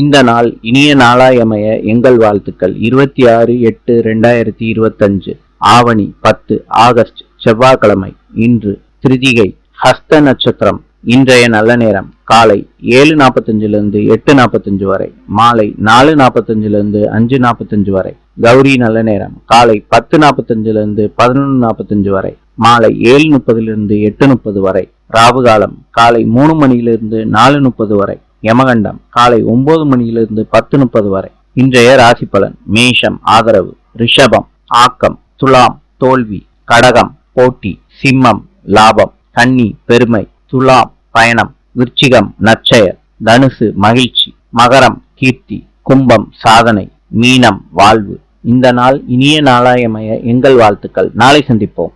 இந்த நாள் இனிய நாளாயமய எங்கள் வாழ்த்துக்கள். இருபத்தி ஆறு எட்டு ரெண்டாயிரத்தி இருபத்தஞ்சு ஆவணி பத்து ஆகஸ்ட் செவ்வாய்க்கிழமை. இன்று திருதிகை ஹஸ்த நட்சத்திரம் இன்றைய நல்ல நேரம். காலை ஏழு நாற்பத்தஞ்சிலிருந்து எட்டு நாற்பத்தஞ்சு வரை. மாலை நாலு நாற்பத்தஞ்சிலிருந்து அஞ்சு நாற்பத்தஞ்சு வரை. கௌரி நல்ல நேரம். காலை பத்து நாற்பத்தஞ்சிலிருந்து பதினொன்று நாற்பத்தஞ்சு வரை. மாலை ஏழு முப்பதிலிருந்து எட்டு முப்பது வரை. ராவு காலம் காலை மூணு மணியிலிருந்து நாலு முப்பது வரை. யமகண்டம் காலை ஒன்பது மணியிலிருந்து பத்து முப்பது வரை. இன்றைய ராசி பலன் மேஷம் ஆதரவு ரிஷபம் ஆக்கம் துலாம் தோல்வி கடகம் போட்டி சிம்மம் லாபம் கன்னி பெருமை துலாம் பயணம் விருச்சிகம் நற்செயல் தனுசு மகிழ்ச்சி மகரம் கீர்த்தி கும்பம் சாதனை மீனம் வாழ்வு. இந்த நாள் இனிய நாளாயமய எங்கள் வாழ்த்துக்கள். நாளை சந்திப்போம்.